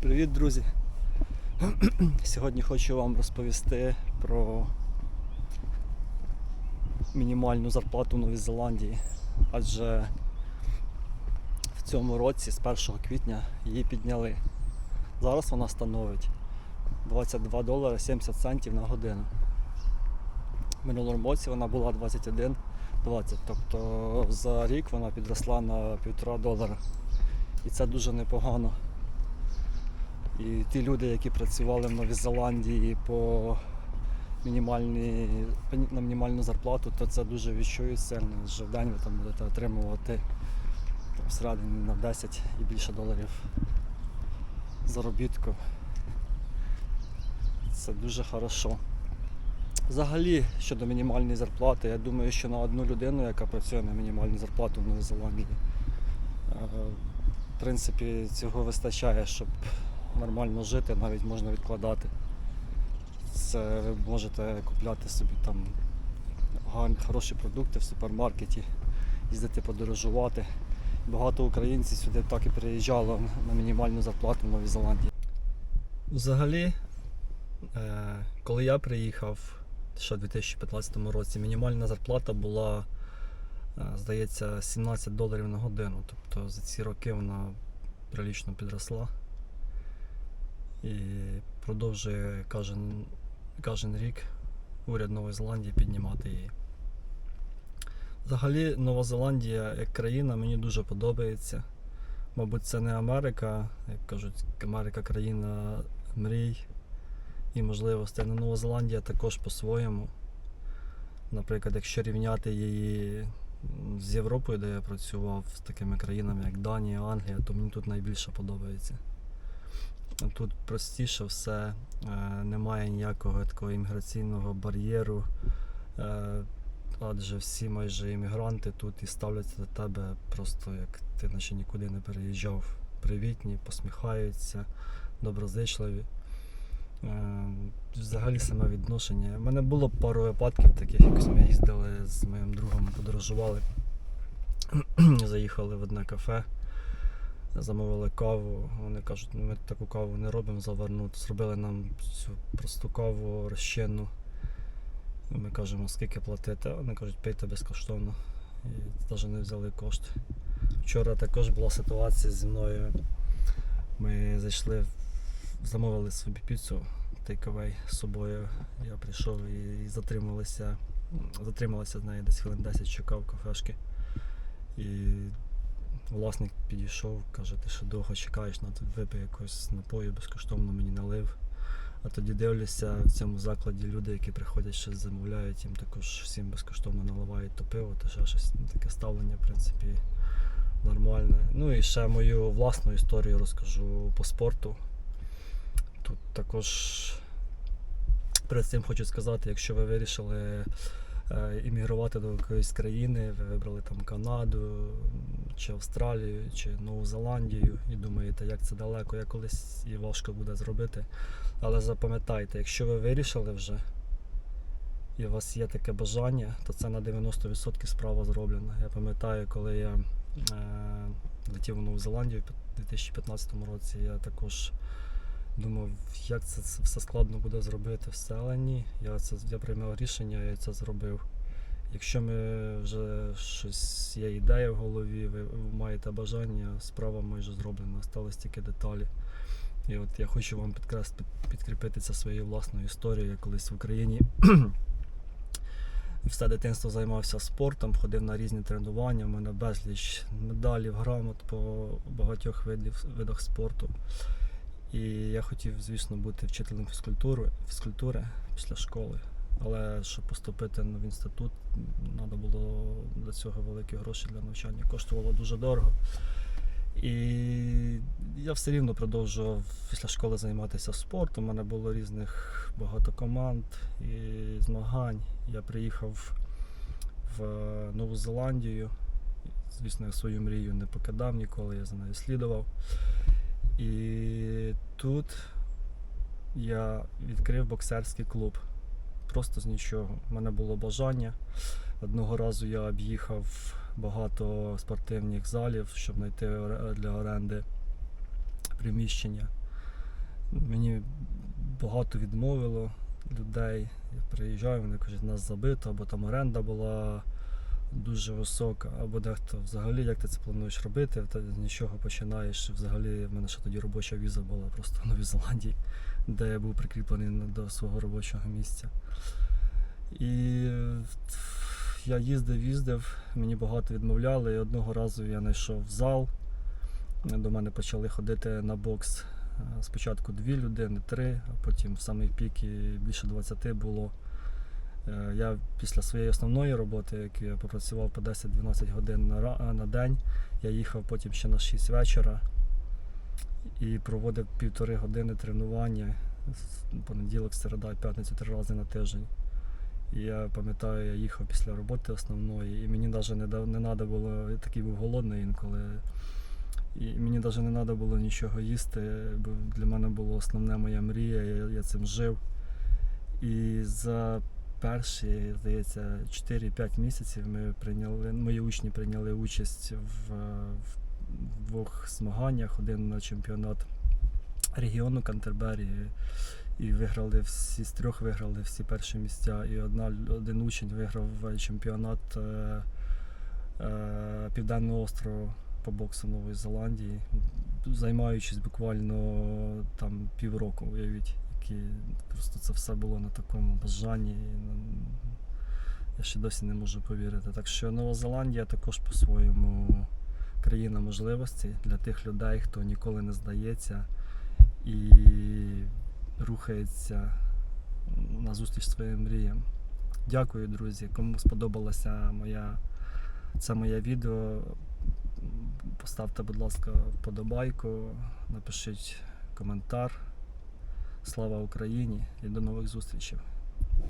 Привіт, друзі! Сьогодні хочу вам розповісти про мінімальну зарплату в Новій Зеландії, адже в цьому році, з 1 квітня, її підняли. Зараз вона становить 22 долари 70 центів на годину. В минулому році вона була 21,20, тобто за рік вона підросла на 1,5 долара. І це дуже непогано. І ті люди, які працювали в Новій Зеландії по на мінімальну зарплату, то це дуже відчують сильно. Що в день ви там будете отримувати всередині на 10 і більше доларів заробітку. Це дуже хорошо. Взагалі, щодо мінімальної зарплати, я думаю, що на одну людину, яка працює на мінімальну зарплату в Новій Зеландії, е, в принципі, цього вистачає, щоб нормально жити, навіть можна відкладати. Це ви можете купляти собі там хороші продукти в супермаркеті, їздити подорожувати. Багато українців сюди так і приїжджало на мінімальну зарплату в Новій Зеландії. Взагалі, е, коли я приїхав ще в 2015 році, мінімальна зарплата була, е, здається, 17 доларів на годину. Тобто за ці роки вона прилічно підросла і продовжує кожен, кожен рік уряд Нової Зеландії піднімати її. Взагалі, Нова Зеландія як країна мені дуже подобається. Мабуть, це не Америка, як кажуть, Америка країна мрій і можливостей. Але Нова Зеландія також по-своєму. Наприклад, якщо рівняти її з Європою, де я працював, з такими країнами, як Данія, Англія, то мені тут найбільше подобається. Тут простіше все, е, немає ніякого такого імміграційного бар'єру, е, адже всі майже іммігранти тут і ставляться до тебе просто як ти наче нікуди не переїжджав. Привітні, посміхаються, доброзичливі. Е, Взагалі саме відношення. У мене було пару випадків таких, якось ми їздили з моїм другом, подорожували, заїхали в одне кафе замовили каву. Вони кажуть, ми таку каву не робимо завернути. Зробили нам цю просту каву розчинну. Ми кажемо, скільки платити, вони кажуть, пийте безкоштовно. І навіть не взяли кошти. Вчора також була ситуація зі мною. Ми зайшли, замовили собі піцу тейковей з собою. Я прийшов і затрималися, затрималися з нею десь хвилин 10 чекав кафешки. І Власник підійшов, каже, ти що довго чекаєш, на тут випий якогось напою, безкоштовно мені налив. А тоді дивлюся в цьому закладі люди, які приходять щось замовляють, їм також всім безкоштовно наливають то пиво, то ще щось ну, таке ставлення, в принципі, нормальне. Ну і ще мою власну історію розкажу по спорту. Тут також перед цим хочу сказати, якщо ви вирішили іммігрувати до якоїсь країни, ви вибрали там Канаду, чи Австралію, чи Нову Зеландію і думаєте, як це далеко, як колись і важко буде зробити. Але запам'ятайте, якщо ви вирішили вже і у вас є таке бажання, то це на 90% справа зроблена. Я пам'ятаю, коли я е, летів у Нову Зеландію в 2015 році, я також думав, як це все складно буде зробити все, але ні. Я це я приймав рішення і це зробив. Якщо ми вже щось є ідея в голові, ви маєте бажання, справа майже зроблена, стались тільки деталі. І от я хочу вам підкрас, під, підкріпити це своєю власною історією. Я колись в Україні все дитинство займався спортом, ходив на різні тренування, у мене безліч медалів, грамот по багатьох видів, видах спорту. І я хотів, звісно, бути вчителем фізкультури, фізкультури після школи. Але щоб поступити в інститут, треба було для цього великі гроші для навчання. Коштувало дуже дорого. І я все рівно продовжував після школи займатися спортом. У мене було різних багато команд і змагань. Я приїхав в Нову Зеландію. Звісно, я свою мрію не покидав ніколи, я за нею слідував. І тут я відкрив боксерський клуб просто з нічого. У мене було бажання. Одного разу я об'їхав багато спортивних залів, щоб знайти для оренди приміщення. Мені багато відмовило людей. Я приїжджаю, вони кажуть, нас забито, або там оренда була дуже висока, або дехто взагалі, як ти це плануєш робити, ти з нічого починаєш. Взагалі, в мене ще тоді робоча віза була просто в Новій Зеландії, де я був прикріплений до свого робочого місця. І я їздив, їздив, мені багато відмовляли, і одного разу я знайшов зал. До мене почали ходити на бокс. Е, Спочатку дві людини, три, а потім в самий пік і більше 20 було. Е, Я після своєї основної роботи, яку я попрацював по 10-12 годин на, день, я їхав потім ще на 6 вечора і проводив півтори години тренування понеділок, середа, п'ятницю три рази на тиждень. І я пам'ятаю, я їхав після роботи основної, і мені навіть не, да- не треба було, я такий був голодний інколи. І мені навіть не треба було нічого їсти, бо для мене було основне моя мрія, я, я цим жив. І за перші, здається, 4-5 місяців ми прийняли, мої учні прийняли участь в, в двох змаганнях. Один на чемпіонат регіону Кантерберії. І виграли всі з трьох виграли всі перші місця. І одна, один учень виграв чемпіонат е, е, Південного острову по боксу Нової Зеландії, займаючись буквально там півроку, уявіть, які просто це все було на такому бажанні. Я ще досі не можу повірити. Так що Нова Зеландія також по-своєму країна можливостей для тих людей, хто ніколи не здається і рухається назустріч своїм мріям. Дякую, друзі. Кому сподобалося моя, це моє відео. Поставте, будь ласка, вподобайку, напишіть коментар. Слава Україні і до нових зустрічей!